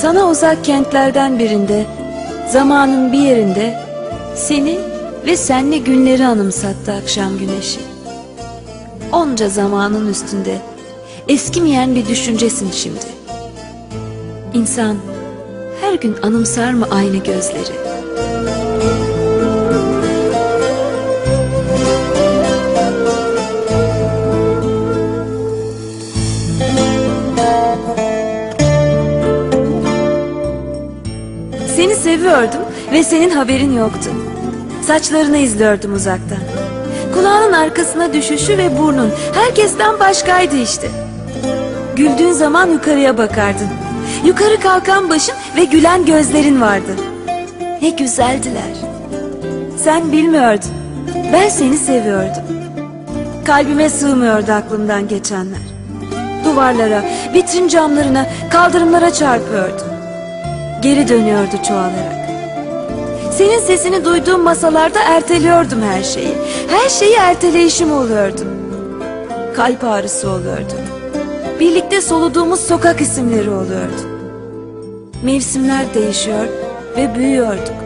Sana uzak kentlerden birinde, zamanın bir yerinde seni ve senle günleri anımsattı akşam güneşi. Onca zamanın üstünde eskimeyen bir düşüncesin şimdi. İnsan her gün anımsar mı aynı gözleri? Seni seviyordum ve senin haberin yoktu. Saçlarını izliyordum uzaktan. Kulağının arkasına düşüşü ve burnun herkesten başkaydı işte. Güldüğün zaman yukarıya bakardın. Yukarı kalkan başın ve gülen gözlerin vardı. Ne güzeldiler. Sen bilmiyordun. Ben seni seviyordum. Kalbime sığmıyordu aklımdan geçenler. Duvarlara, vitrin camlarına, kaldırımlara çarpıyordu. Geri dönüyordu çoğalarak. Senin sesini duyduğum masalarda erteliyordum her şeyi. Her şeyi erteleyişim oluyordu. Kalp ağrısı oluyordu. Birlikte soluduğumuz sokak isimleri oluyordu. Mevsimler değişiyor ve büyüyorduk.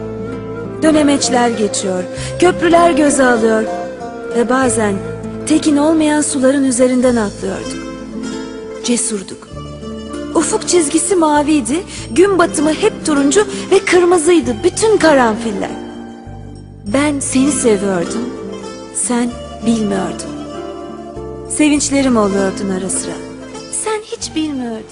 Dönemeçler geçiyor, köprüler göze alıyor ve bazen tekin olmayan suların üzerinden atlıyorduk. Cesurduk. Ufuk çizgisi maviydi, gün batımı hep turuncu ve kırmızıydı bütün karanfiller. Ben seni seviyordum, sen bilmiyordun. Sevinçlerim oluyordun ara sıra. Sen hiç bilmiyordun.